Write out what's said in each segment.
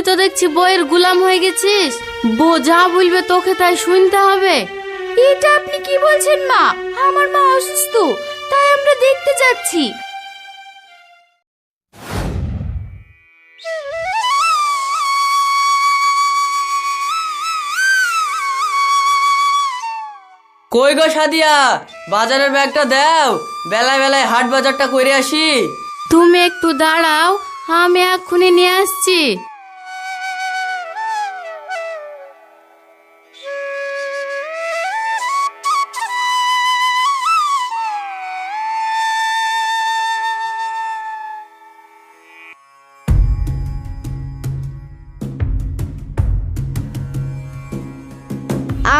তুই তো দেখছি বইয়ের গুলাম হয়ে গেছিস। বউ যা বলবে তোকে তাই শুনতে হবে। এটা আপনি কি বলছেন মা? আমার মা অসুস্থ তাই আমরা দেখতে যাচ্ছি। কই গো সাদিয়া? বাজারের ব্যাগটা দাও। বেলায় বেলায় হাট বাজারটা করে আসি। তুমি একটু দাঁড়াও আমি এক্ষুনি নিয়ে আসছি।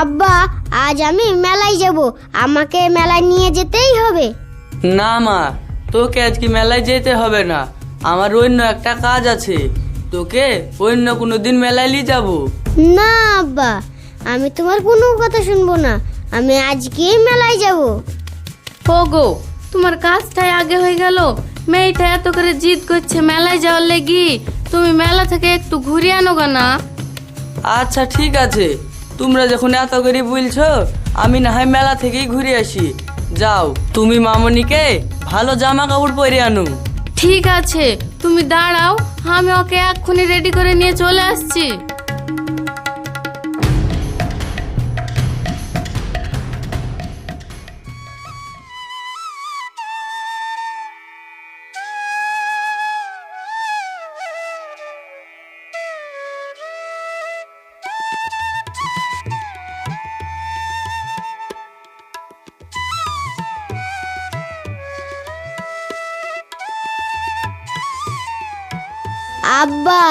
আব্বা আজ আমি মেলায় যাব। আমাকে মেলায় নিয়ে যেতেই হবে। না মা তোকে আজকে মেলায় যেতে হবে না। আমার অন্য একটা কাজ আছে। তোকে অন্য কোনো দিন মেলায় নিয়ে যাব। না আব্বা আমি তোমার কোনো কথা শুনব না। আমি আজকেই মেলায় যাব। ওগো তোমার কাজটাই আগে হয়ে গেল। মেয়েটা এত করে জিদ করছে মেলায় যাওয়ার লেগি। তুমি মেলা থেকে একটু ঘুরে আনো গো না। আচ্ছা ঠিক আছে। তোমরা যখন এত করে বলছো, আমি না হয় মেলা থেকেই ঘুরে আসি। যাও, তুমি মামনিকে ভালো জামা কাপড় পরে আনো। ঠিক আছে, তুমি দাঁড়াও, আমি ওকে এক্ষুনি রেডি করে নিয়ে চলে আসছি। আব্বা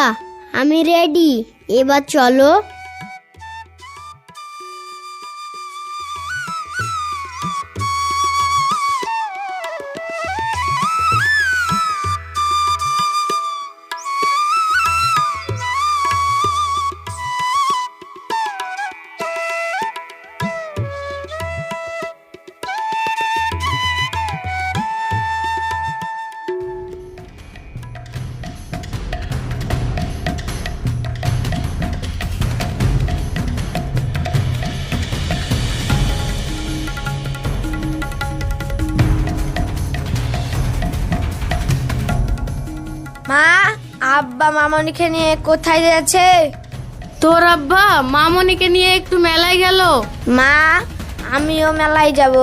আমি রেডি এবার চলো মামনিকে নিয়ে কোথায় যাচ্ছে? তোর আব্বা মামনিকে নিয়ে একটু মেলায় গেল। মা আমিও মেলায় যাব।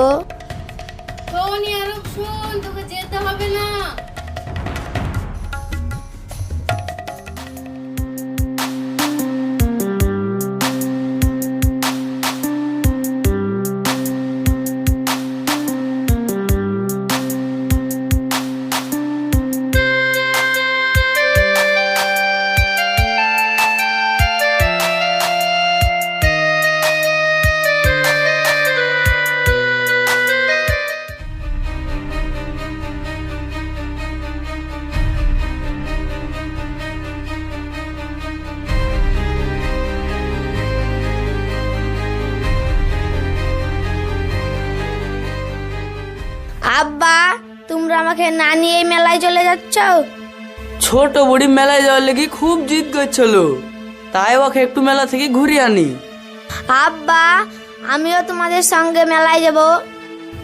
আমাকে না নিয়ে মেলায় চলে যাচ্ছ? ছোট বুড়ি মেলায় যাওয়ার লেগে খুব জিদ করছিল। তাই ওকে একটু মেলা থেকে ঘুরে আনি। আব্বা আমিও তোমাদের সঙ্গে মেলায় যাব।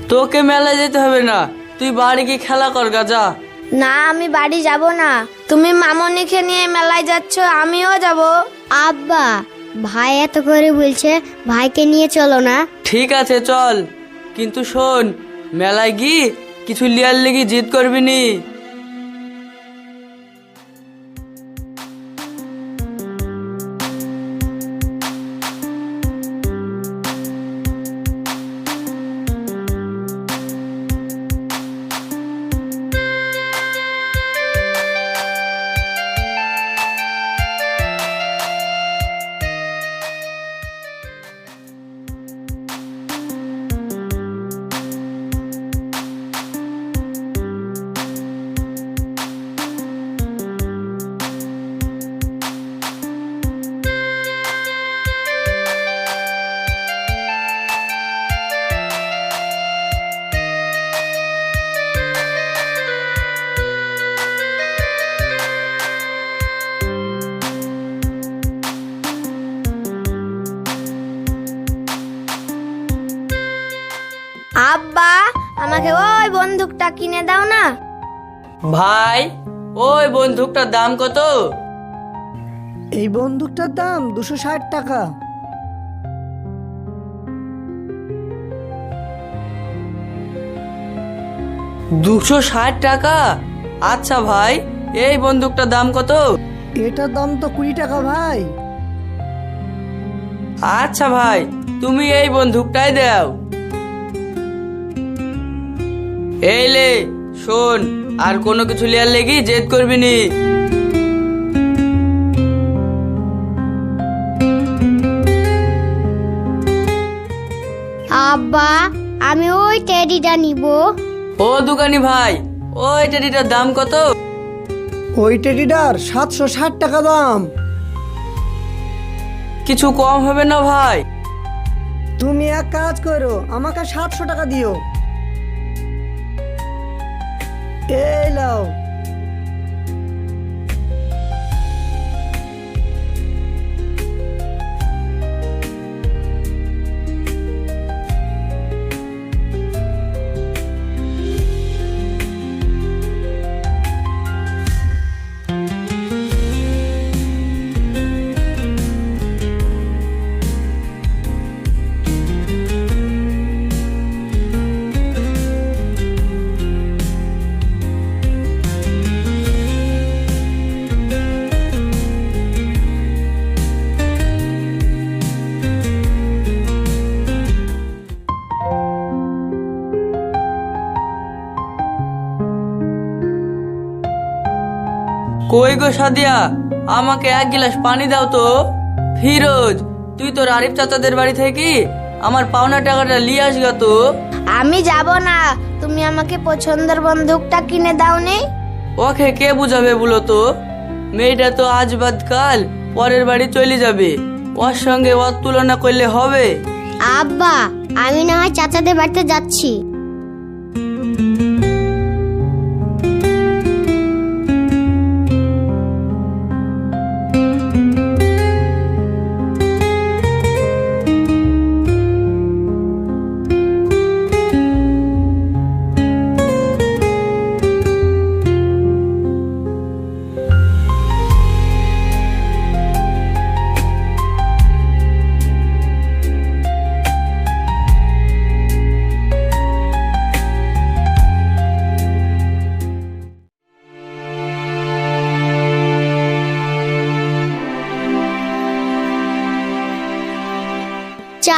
তোকে মেলায় যেতে হবে না তুই বাড়ি গিয়ে খেলা কর গা যা না আমি বাড়ি যাব না। তুমি মামনিকে নিয়ে মেলায় যাচ্ছ আমিও যাব। আব্বা ভাই এত করে বলছে ভাইকে নিয়ে চলো না। ঠিক আছে চল। কিন্তু শোন মেলায় গিয়ে কিছু লিয়ার লেগে জিদ করবি নি। কিনে দাও না। ভাই ওই বন্দুকটার দাম কত? এই বন্দুকটার দাম দুশো ষাট টাকা। দুশো ষাট টাকা? আচ্ছা ভাই এই বন্দুকটার দাম কত? এটার দাম তো কুড়ি টাকা ভাই। আচ্ছা ভাই তুমি এই বন্দুকটাই দাও। এই লে শোন আর কোনো কিছু লিয়ার লেগি জেদ করবি নি। আব্বা আমি ওই টেডিটা নিব। ও দোকানি ভাই ওই টেডিটার দাম কত? ওই টেডিটার সাতশো ষাট টাকা দাম। কিছু কম হবে না ভাই। তুমি এক কাজ করো আমাকে সাতশো টাকা দিও। এই লাও কই গো সাদিয়া? আমাকে এক গিলাস পানি দাও তো। ফিরোজ তুই তোর আরিফ চাচাদের বাড়ি থেকে আমার পাওনা টাকাটা নিয়ে আসগা তো। আমি যাব না। তুমি আমাকে পছন্দের বন্দুকটা কিনে দাও নি ওকে কে বুঝাবে বলো তো? মেয়েটা তো আজ বাদ কাল পরের বাড়ি চলে যাবে। ওর সঙ্গে ওর তুলনা করলে হবে। আব্বা আমি না হয় চাচাদের বাড়িতে যাচ্ছি।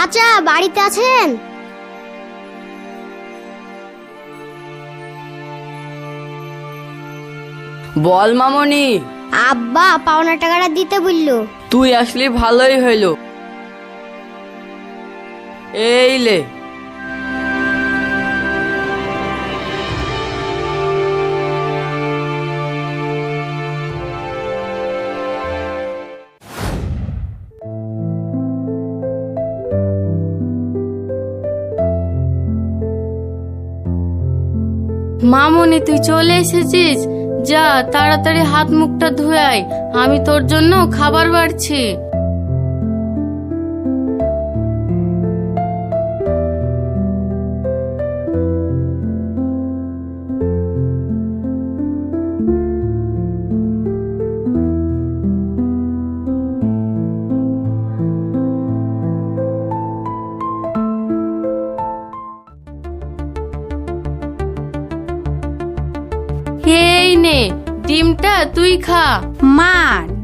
চাচা বাড়িতে আছেন? বল মামনি। আব্বা পাওনা টাকাটা দিতে বলল। তুই আসলি ভালোই হইল। এই লে। তুই চলে এসেছিস? যা তাড়াতাড়ি হাত মুখটা ধুয়ে আয়। আমি তোর জন্য খাবার বাড়ছি। ডিমটা তুই খা। মা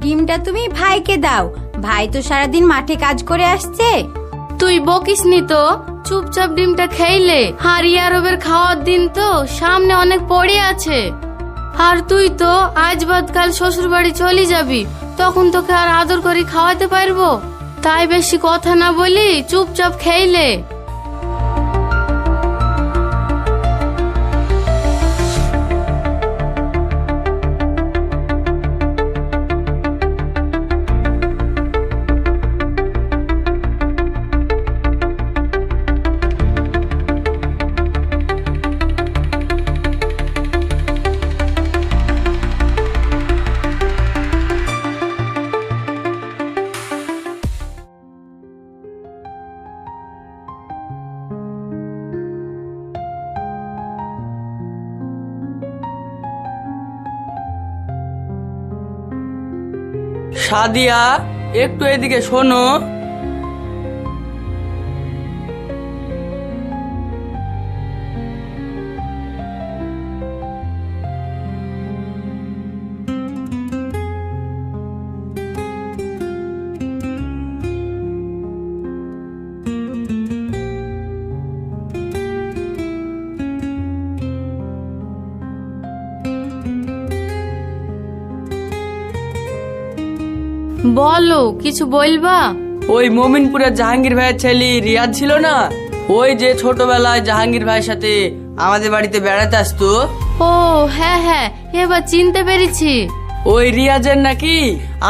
ডিমটা তুমি ভাইকে দাও। ভাই তো সারাদিন মাঠে কাজ করে আসছে। তুই বকিস নি তো চুপচাপ ডিমটা খেইলে। আর ইয়ারবের খাওয়ার দিন তো সামনে অনেক পড়ে আছে। আর তুই তো আজ বাদ কাল শ্বশুর বাড়ি চলে যাবি তখন তোকে আর আদর করে খাওয়াতে পারব। তাই বেশি কথা না বলি চুপচাপ খেইলে। সাদিয়া একটু এদিকে শোনো। বলো কিছু বলবা? ওই মমিনপুরের জাহাঙ্গীর ভাইয়ের ছেলে রিয়াজ ছিল না? ওই যে ছোটবেলায় জাহাঙ্গীর ভাইয়ের সাথে আমাদের বাড়িতে বেড়াতে আসতো। ও হ্যাঁ হ্যাঁ এবার চিনতে পেরেছি। ওই রিয়াজের নাকি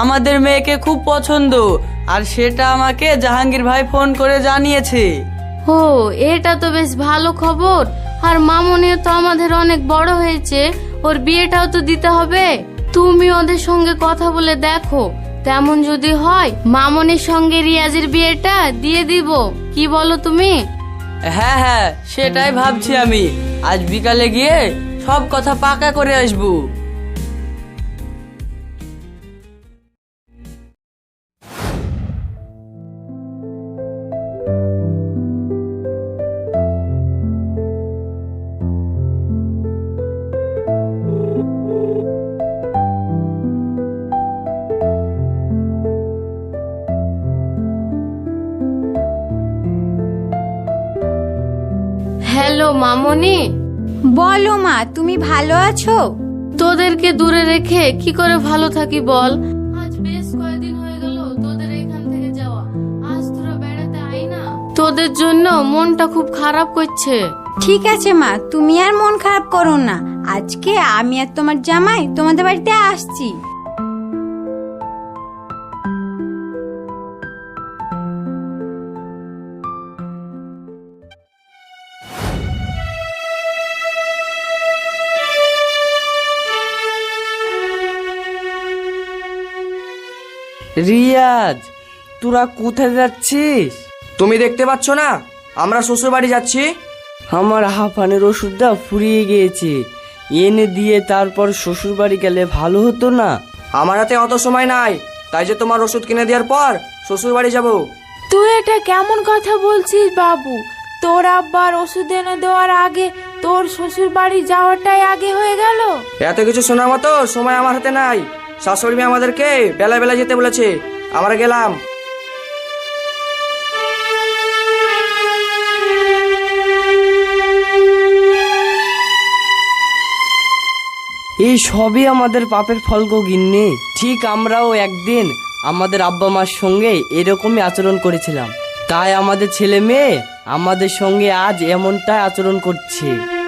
আমাদের মেয়েকে খুব পছন্দ আর সেটা আমাকে জাহাঙ্গীর ভাই ফোন করে জানিয়েছে। ও এটা তো বেশ ভালো খবর। আর মামনিও তো আমাদের অনেক বড় হয়েছে ওর বিয়েটাও তো দিতে হবে। তুমি ওদের সঙ্গে কথা বলে দেখো তেমন যদি হয়, মামনের সঙ্গে রিয়াজের বিয়েটা দিয়ে দিব। কি বলো তুমি? হ্যাঁ হ্যাঁ সেটাই ভাবছি আমি। আজ বিকালে গিয়ে সব কথা পাকা করে আসব। হ্যালো মামনি। বলো মা তুমি ভালো আছো? তোদেরকে দূরে রেখে কি করে ভালো থাকি বল? আজ বেশ কয়েকদিন হয়ে গেল তোদের এখান থেকে যাওয়া। আজ তোরা বেড়াতে আই না। তোদের জন্য মনটা খুব খারাপ করছে। ঠিক আছে মা তুমি আর মন খারাপ করো না। আজকে আমি আর তোমার জামাই তোমাদের বাড়িতে আসছি। রিয়াজ তোরা কোথায় যাচ্ছিস? তুমি দেখতে পাচ্ছ না? আমরা শ্বশুর বাড়ি যাচ্ছি। আমার হাঁপানের ওষুধটা ফুরিয়ে গিয়েছে। এনে দিয়ে তারপর শ্বশুর বাড়ি গেলে ভালো হতো না। আমার হাতে অত সময় নাই। তাই যে তোমার ওষুধ কিনে দেওয়ার পর শ্বশুর বাড়ি যাব। তুই এটা কেমন কথা বলছিস বাবু? তোর আব্বার ওষুধ এনে দেওয়ার আগে তোর শ্বশুর বাড়ি যাওয়াটাই আগে হয়ে গেল? এত কিছু শোনার মতো সময় আমার হাতে নাই। শাশুড়ি মেয়ে আমাদেরকে বেলা বেলা যেতে বলেছে। আমরা গেলাম। এই সবই আমাদের পাপের ফল গো গিন্নি। ঠিক আমরাও একদিন আমাদের আব্বা মার সঙ্গে এরকমই আচরণ করেছিলাম। তাই আমাদের ছেলে মেয়ে আমাদের সঙ্গে আজ এমনটাই আচরণ করছে।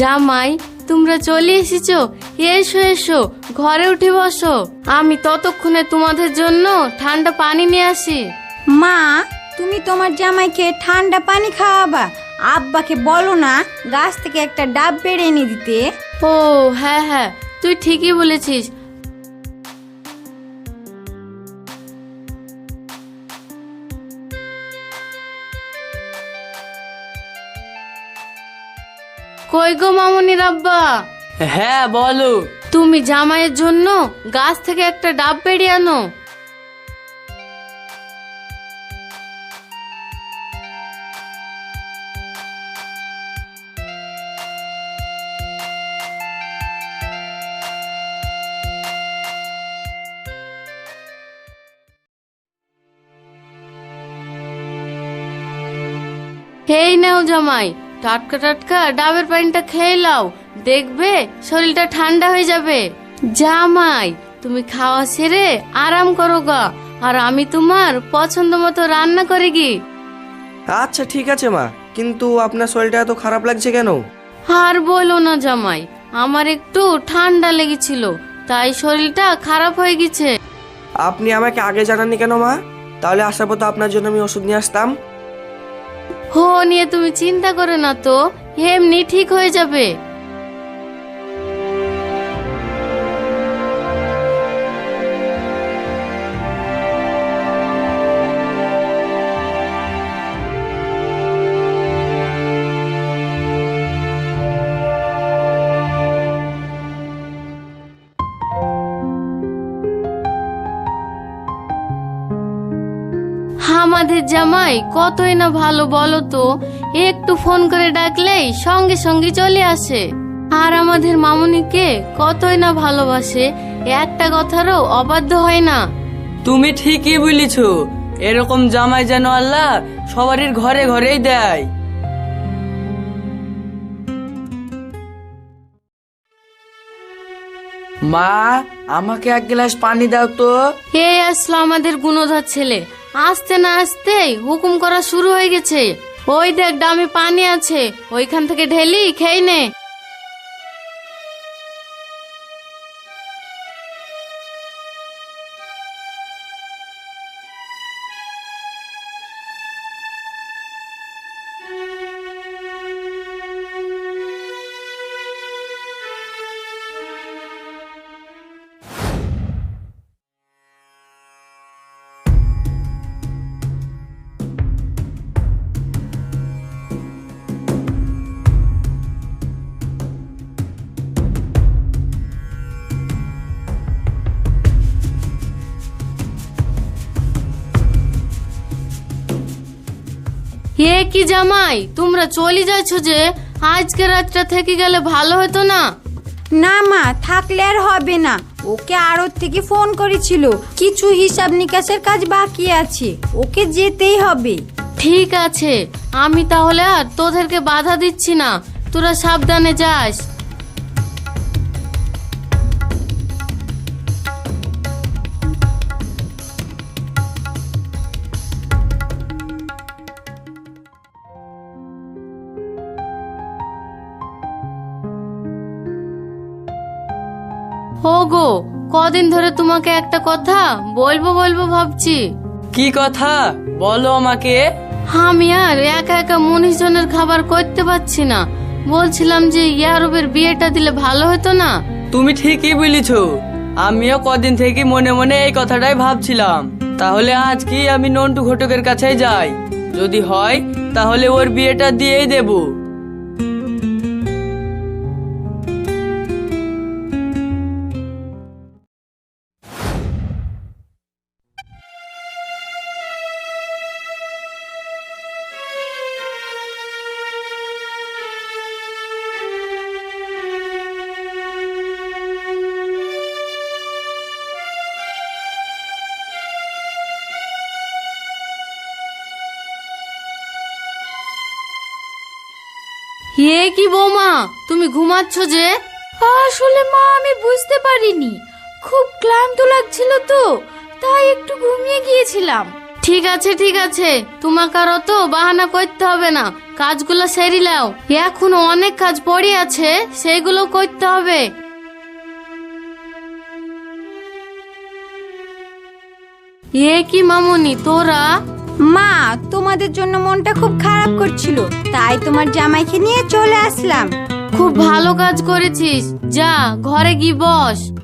জামাই তোমরা চলে এসেছ। এসো এসো ঘরে উঠে বসো। আমি ততক্ষণে তোমাদের জন্য ঠান্ডা পানি নিয়ে আসি। মা তুমি তোমার জামাইকে ঠান্ডা পানি খাওয়াবা। আব্বাকে বলো না গাছ থেকে একটা ডাব বেড়ে এনে দিতে। ও হ্যাঁ হ্যাঁ তুই ঠিকই বলেছিস। কই গো মামনির আব্বা? হ্যাঁ বলো। তুমি জামাইয়ের জন্য গাছ থেকে একটা ডাব বেরিয়ে আনো। এই নাও জামাই টাটকা টাটকা ডাবের পানিটা খেয়ে লাও দেখবে শরীরটা ঠান্ডা হয়ে যাবে। জামাই তুমি খাওয়া সেরে আরাম করো গা। আর আমি তোমার পছন্দ মতো রান্না করে গি। আচ্ছা ঠিক আছে মা। কিন্তু আপনার শরীরটা এত খারাপ লাগছে কেন? আর বলো না জামাই আমার একটু ঠান্ডা লেগেছিল তাই শরীরটা খারাপ হয়ে গেছে। আপনি আমাকে আগে জানাননি কেন মা? তাহলে আসার তো আপনার জন্য আমি ওষুধ নিয়ে আসতাম। হো নিয়ে তুমি চিন্তা করো না তো এমনি ঠিক হয়ে যাবে। আমাদের জামাই কতই না ভালো বলো তো? একটু ফোন করে ডাকলেই সঙ্গে সঙ্গে চলে আসে। আর আমাদের মামুনিকে কতই না ভালোবাসে একটা কথারও অবাধ্য হয় না। তুমি ঠিকই বলেছ এরকম জামাই যেন আল্লাহ সবারই ঘরে ঘরেই দেয়। মা আমাকে এক গ্লাস পানি দাও তো। এই আসলো আমাদের গুণধর ছেলে। আসতে না আসতেই হুকুম করা শুরু হয়ে গেছে। ওই দেখ, ডামে পানি আছে। ওইখান থেকে ঢেলি, খেয়ে নে। এ কি জামাই তোমরা চলে যাচ্ছ যে আজকে রাতটা থেকে গেলে ভালো হতো না? না মা থাকলে আর হবে না। ওকে আড়ত থেকে ফোন করেছিল। কিছু হিসাব নিকাশের কাজ বাকি আছে। ওকে যেতেই হবে। ঠিক আছে আমি তাহলে আর তোদেরকে বাধা দিচ্ছি না। তোরা সাবধানে যাস। গো কদিন ধরে তোমাকে একটা কথা বলব বলব ভাবছি। কি কথা? বলো আমাকে। আমি আর একা একা জনের খাবার করতে পারছি না। বলছিলাম যে ইয়ারবের বিয়েটা দিলে ভালো হতো না। তুমি ঠিকই বলেছ। আমিও কদিন থেকে মনে মনে এই কথাটাই ভাবছিলাম। তাহলে আজ কি আমি নন্টু ঘটকের কাছে যাই। যদি হয় তাহলে ওর বিয়েটা দিয়েই দেব। এ কি বৌমা তুমি ঘুমাচ্ছ যে? আসলে মা আমি বুঝতে পারিনি। খুব ক্লান্ত লাগছিল তো তাই একটু ঘুমিয়ে গিয়েছিলাম। ঠিক আছে ঠিক আছে। তোমাকে আর অত বাহানা করতে হবে না। কাজগুলো সেরি লাও এখনও অনেক কাজ পড়ে আছে সেইগুলো করতে হবে। এ কি মামুনি তোরা? মা তোমাদের জন্য মনটা খুব খারাপ করছিল, তাই তোমার জামাইকে নিয়ে চলে আসলাম। খুব ভালো কাজ করেছিস। যা, ঘরে গিয়ে বস।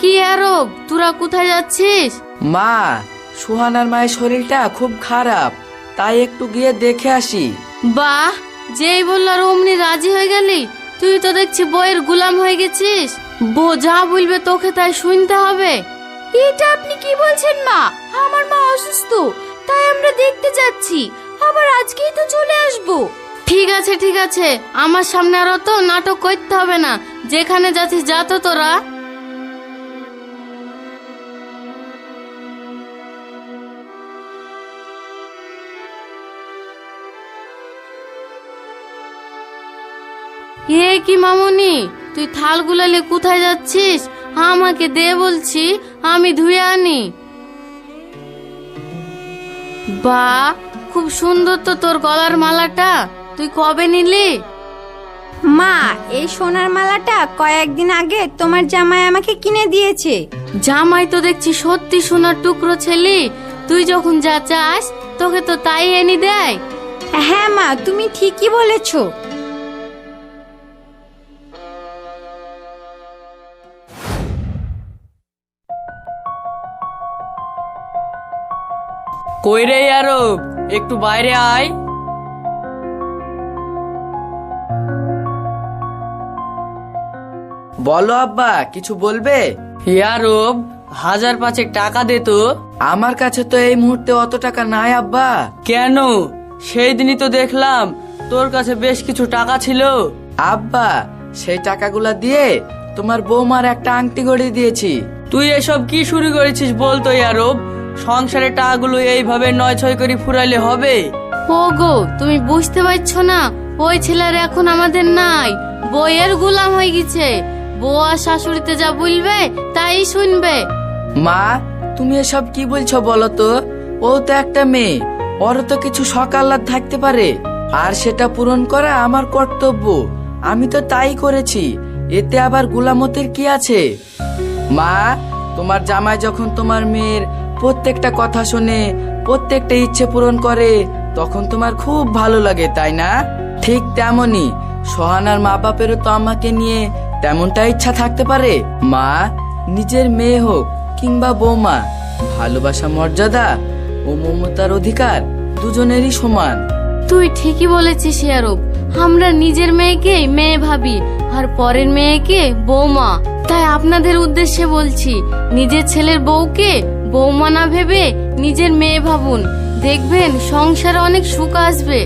কি আরব? তোরা কোথায় যাচ্ছিস? মা সুহানার মায়ের শরীরটা খুব খারাপ তাই একটু গিয়ে দেখে আসি। বাহ যেই বলল আর অমনি রাজি হয়ে গেলি তুই তো দেখছি বইয়ের গুলাম হয়ে গেছিস। বো যা বলবে তোকে তাই শুনতে হবে। এটা আপনি কি বলছেন মা? আমার মা অসুস্থ তাই আমরা দেখতে যাচ্ছি। আবার আজকেই তো চলে আসব। ঠিক আছে ঠিক আছে। আমার সামনে আর অত নাটক করতে হবে না। যেখানে যাচ্ছিস যা তো তোরা। এ কি মামুনি তুই থাল গুলালে কোথায় যাচ্ছিস? আমাকে দে বলছি আমি ধুয়ে আনি। বা খুব সুন্দর তো তোর গলার মালাটা। তুই কবে নিলি? মা এই সোনার মালাটা কয়েকদিন আগে তোমার জামাই আমাকে কিনে দিয়েছে। জামাই তো দেখছি সত্যি সোনার টুকরো ছেলে। তুই যখন যা চাস তোকে তো তাই এনে দেয়। হ্যাঁ মা তুমি ঠিকই বলেছ। কই রে আরব একটু বাইরে আয়। বলো আব্বা কিছু বলবে? ইয়ারব হাজার পাঁচেক টাকা দে তো। আমার কাছে তো এই মুহূর্তে অত টাকা নাই আব্বা। কেন? সেই দিনই তো দেখলাম তোর কাছে বেশ কিছু টাকা ছিল। আব্বা সেই টাকাগুলা দিয়ে তোমার বৌমার একটা আংটি গড়িয়ে দিয়েছি। তুই এসব কি শুরু করেছিস বলতো ইয়ারব? সংসারের টাকাগুলো এইভাবে নয় ছয় করে ফুরাইলে হবে? ও গো তুমি বুঝতে পারছ না ওই ছেলের এখন আমাদের নাই বইয়ের গোলাম হয়ে গেছে। বউ আর শাশুড়িতে যা বলবে তাই শুনবে। মা তুমি এসব কি বলছো বলো তো? ও তো একটা মেয়ে ওরও তো কিছু সকাল্লাদ থাকতে পারে। আর সেটা পূরণ করা আমার কর্তব্য আমি তো তাই করেছি এতে আবার গুলামতের কি আছে? মা তোমার জামাই যখন তোমার মেয়ের প্রত্যেকটা কথা শুনে, প্রত্যেকটা ইচ্ছে পূরণ করে, তখন তোমার খুব ভালো লাগে, তাই না? ঠিক তেমনই। সোহানার মা বাপেরও তো আমাকে নিয়ে তেমনটা ইচ্ছা থাকতে পারে। মা, নিজের মেয়ে হোক কিংবা বৌমা, ভালোবাসা মর্যাদা ও মমতার অধিকার দুজনেরই সমান। তুই ঠিকই বলেছিস ইয়ারব। আমরা নিজের মেয়েকে মেয়ে ভাবি আর পরের মেয়েকে বৌমা। তাই আপনাদের উদ্দেশ্যে বলছি, নিজের ছেলের বউকে বৌমা না ভেবে নিজের মেয়ে ভাবুন। দেখবেন সংসারে অনেক সুখ আসবে।